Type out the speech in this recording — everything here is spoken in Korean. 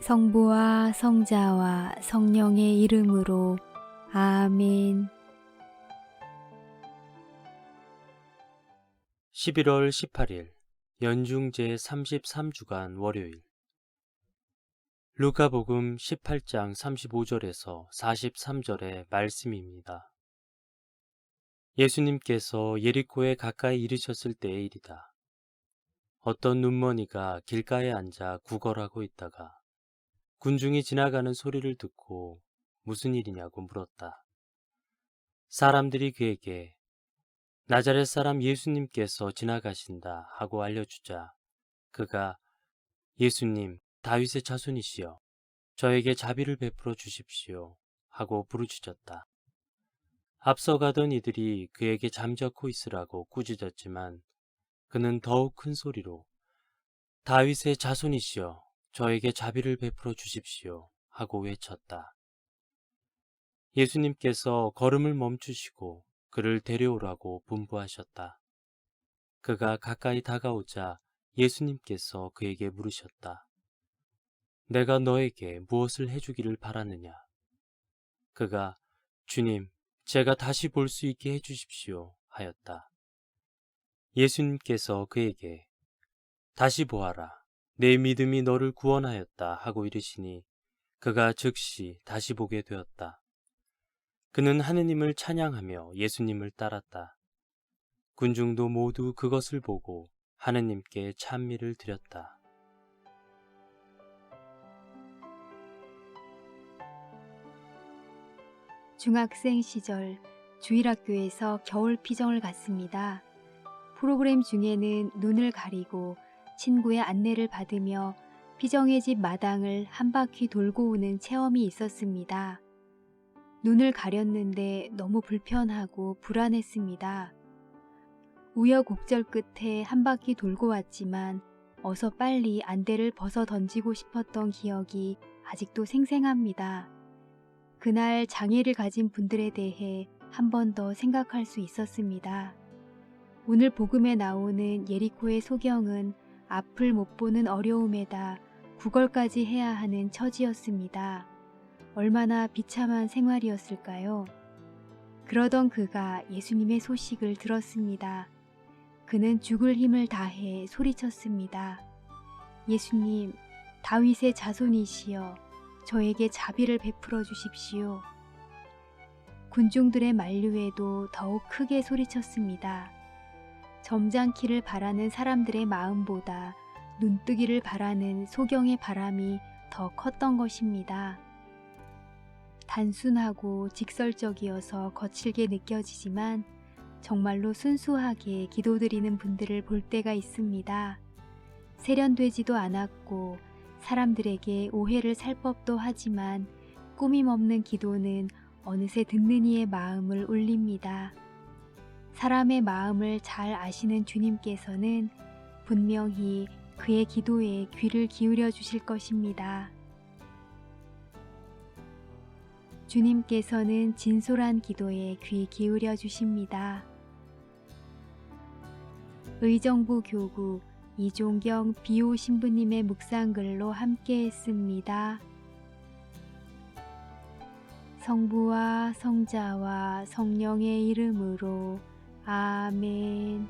성부와 성자와 성령의 이름으로 아멘. 11월 18일 연중 제 33주간 월요일 루카복음 18장 35절에서 43절의 말씀입니다. 예수님께서 예리코에 가까이 이르셨을 때의 일이다. 어떤 눈머니가 길가에 앉아 구걸하고 있다가 군중이 지나가는 소리를 듣고 무슨 일이냐고 물었다. 사람들이 그에게 나자렛 사람 예수님께서 지나가신다 하고 알려주자 그가 예수님 다윗의 자손이시여 저에게 자비를 베풀어 주십시오 하고 부르짖었다. 앞서가던 이들이 그에게 잠적고 있으라고 꾸짖었지만 그는 더욱 큰 소리로 다윗의 자손이시여 저에게 자비를 베풀어 주십시오 하고 외쳤다. 예수님께서 걸음을 멈추시고 그를 데려오라고 분부하셨다. 그가 가까이 다가오자 예수님께서 그에게 물으셨다. 내가 너에게 무엇을 해주기를 바라느냐? 그가 주님, 제가 다시 볼 수 있게 해주십시오 하였다. 예수님께서 그에게 다시 보아라. 내 믿음이 너를 구원하였다 하고 이르시니 그가 즉시 다시 보게 되었다. 그는 하느님을 찬양하며 예수님을 따랐다. 군중도 모두 그것을 보고 하느님께 찬미를 드렸다. 중학생 시절 주일학교에서 겨울 피정을 갔습니다. 프로그램 중에는 눈을 가리고 친구의 안내를 받으며 피정의 집 마당을 한 바퀴 돌고 오는 체험이 있었습니다. 눈을 가렸는데 너무 불편하고 불안했습니다. 우여곡절 끝에 한 바퀴 돌고 왔지만 어서 빨리 안대를 벗어 던지고 싶었던 기억이 아직도 생생합니다. 그날 장애를 가진 분들에 대해 한 번 더 생각할 수 있었습니다. 오늘 복음에 나오는 예리코의 소경은 앞을 못 보는 어려움에다 구걸까지 해야 하는 처지였습니다. 얼마나 비참한 생활이었을까요? 그러던 그가 예수님의 소식을 들었습니다. 그는 죽을 힘을 다해 소리쳤습니다. 예수님, 다윗의 자손이시여, 저에게 자비를 베풀어 주십시오. 군중들의 만류에도 더욱 크게 소리쳤습니다. 점잖기를 바라는 사람들의 마음보다 눈뜨기를 바라는 소경의 바람이 더 컸던 것입니다. 단순하고 직설적이어서 거칠게 느껴지지만 정말로 순수하게 기도드리는 분들을 볼 때가 있습니다. 세련되지도 않았고 사람들에게 오해를 살 법도 하지만 꾸밈 없는 기도는 어느새 듣는 이의 마음을 울립니다. 사람의 마음을 잘 아시는 주님께서는 분명히 그의 기도에 귀를 기울여 주실 것입니다. 주님께서는 진솔한 기도에 귀 기울여 주십니다. 의정부 교구 이종경 비오 신부님의 묵상글로 함께 했습니다. 성부와 성자와 성령의 이름으로 아멘.